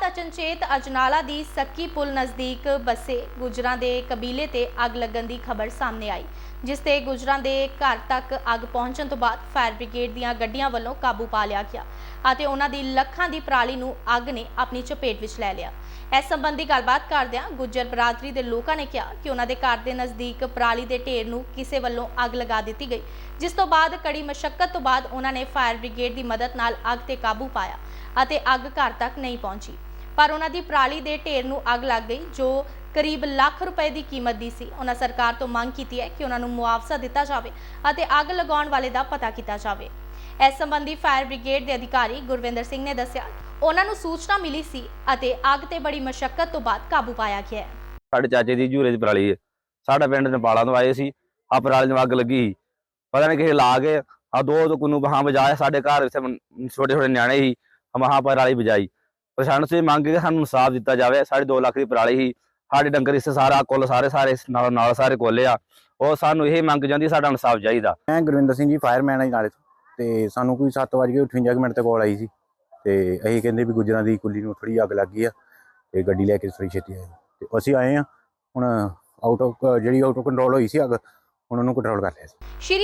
ਰਾਤ ਅਚਨਚੇਤ ਅਜਨਾਲਾ ਦੀ ਸੱਕੀ ਪੁਲ ਨਜ਼ਦੀਕ ਬਸੇ ਗੁਜਰਾਂ ਦੇ ਕਬੀਲੇ ਤੇ ਅੱਗ ਲੱਗਣ ਦੀ ਖਬਰ ਸਾਹਮਣੇ ਆਈ, ਜਿਸ ਤੇ ਗੁਜਰਾਂ ਦੇ ਘਰ ਤੱਕ ਅੱਗ ਪਹੁੰਚਣ ਤੋਂ ਬਾਅਦ ਫਾਇਰ ਬ੍ਰਿਗੇਡ ਦੀਆਂ ਗੱਡੀਆਂ ਵੱਲੋਂ ਕਾਬੂ ਪਾ ਲਿਆ ਗਿਆ ਅਤੇ ਉਹਨਾਂ ਦੀ ਲੱਖਾਂ ਦੀ ਪਰਾਲੀ ਨੂੰ ਅੱਗ ਨੇ ਆਪਣੀ ਚਪੇਟ ਵਿੱਚ ਲੈ ਲਿਆ। ਇਸ ਸੰਬੰਧੀ ਗੱਲਬਾਤ ਕਰਦਿਆਂ ਗੁੱਜਰ ਬਰਾਦਰੀ ਦੇ ਲੋਕਾਂ ਨੇ ਕਿਹਾ ਕਿ ਉਹਨਾਂ ਦੇ ਘਰ ਦੇ ਨਜ਼ਦੀਕ ਪਰਾਲੀ ਦੇ ਢੇਰ ਨੂੰ ਕਿਸੇ ਵੱਲੋਂ ਅੱਗ ਲਗਾ ਦਿੱਤੀ ਗਈ, ਜਿਸ ਤੋਂ ਬਾਅਦ ਕੜੀ ਮਸ਼ੱਕਤ ਤੋਂ ਬਾਅਦ ਉਹਨਾਂ ਨੇ ਫਾਇਰ ਬ੍ਰਿਗੇਡ ਦੀ ਮਦਦ ਨਾਲ ਅੱਗ ਤੇ ਕਾਬੂ ਪਾਇਆ ਅਤੇ ਅੱਗ ਘਰ ਤੱਕ ਨਹੀਂ ਪਹੁੰਚੀ। ਪਰ ਉਹਨਾਂ ਦੀ ਪਰਾਲੀ ਦੇ ਢੇਰ ਨੂੰ ਅੱਗ ਲੱਗ ਗਈ, ਜੋ ਕਰੀਬ ਲੱਖ ਰੁਪਏ ਦੀ ਕੀਮਤ ਦੀ ਸੀ। ਉਹਨਾਂ ਸਰਕਾਰ ਤੋਂ ਮੰਗ ਕੀਤੀ ਹੈ ਕਿ ਉਹਨਾਂ ਨੂੰ ਮੁਆਵਜ਼ਾ ਦਿੱਤਾ ਜਾਵੇ ਅਤੇ ਅੱਗ ਲਗਾਉਣ ਵਾਲੇ ਦਾ ਪਤਾ ਕੀਤਾ ਜਾਵੇ। ਇਸ ਸੰਬੰਧੀ ਫਾਇਰ ਬ੍ਰਿਗੇਡ ਦੇ ਅਧਿਕਾਰੀ ਗੁਰਵਿੰਦਰ ਸਿੰਘ ਨੇ ਦੱਸਿਆ, ਉਹਨਾਂ ਨੂੰ ਸੂਚਨਾ ਮਿਲੀ ਸੀ ਅਤੇ ਅੱਗ ਤੇ ਬੜੀ ਮਸ਼ੱਕਤ ਤੋਂ ਬਾਅਦ ਕਾਬੂ ਪਾਇਆ ਗਿਆ ਸਾਡੇ ਚਾਚੇ ਦੀ ਝੂਰੇ ਦੀ ਪਰਾਲੀ ਹੈ। ਸਾਡਾ ਪਿੰਡ ਨੇਪਾਲਾਂ ਤੋਂ ਆਏ ਸੀ। ਆ ਪਰਾਲੀ ਨੂੰ ਅੱਗ ਲੱਗੀ ਸੀ। ਪਤਾ ਨਹੀਂ ਕਿਸੇ ਲਾ ਕੇ ਆ ਦੋ ਦੋ ਕੁਨੂੰ ਬਹਾਂ ਵਜਾਇਆ ਸਾਡੇ ਘਰ ਇੱਥੇ ਛੋਟੇ ਛੋਟੇ ਨਿਆਣੇ ਸੀ। ਹਮਾਂ ਪਰਾਲੀ ਵਜਾਈ। ਪ੍ਰਸ਼ਾਸਨ ਸੇ ਮੰਗ ਕੇ ਸਾਨੂੰ ਇਨਸਾਫ ਦਿੱਤਾ ਜਾਵੇ। ਸਾਡੇ 2 ਲੱਖ ਦੀ ਪਰਾਲੀ ਸੀ ਸਾਡੇ ਡੰਗਰ ਇਸ ਸਾਰਾ ਕੁੱਲ ਸਾਰੇ ਸਾਰੇ ਨਾਲ ਨਾਲ ਸਾਰੇ ਕੋਲੇ ਆ। ਉਹ ਸਾਨੂੰ ਇਹ ਮੰਗ ਜਾਂਦੀ ਸਾਡਾ ਇਨਸਾਫ ਚਾਹੀਦਾ। ਮੈਂ ਗੁਰਵਿੰਦਰ ਸਿੰਘ ਜੀ ਫਾਇਰਮੈਨ ਆ ਨਾਲੇ ਤੋਂ। ਸਾਨੂੰ ਕੋਈ 7:58 ਮਿੰਟ ਤੇ ਕਾਲ ਆਈ ਸੀ। ਤੇ ਅਸੀਂ ਕਹਿੰਦੇ ਵੀ ਗੁਜਰਾਂ ਦੀ ਕੁੱਲੀ ਨੂੰ ਥੋੜੀ ਅੱਗ ਲੱਗ ਗਈ ਆ ਤੇ ਗੱਡੀ ਲੈ ਕੇ ਥੋੜੀ ਛੇਤੀ ਆਏ। ਤੇ ਅਸੀਂ ਆਏ ਆ ਹੁਣ ਆਊਟ ਆਫ ਜਿਹੜੀ ਆਊਟ ਆਫ ਕੰਟਰੋਲ ਹੋਈ ਸੀ ਅੱਗ ਹੁਣ ਉਹਨੂੰ ਕੰਟਰੋਲ ਕਰ ਲਿਆ ਸੀ।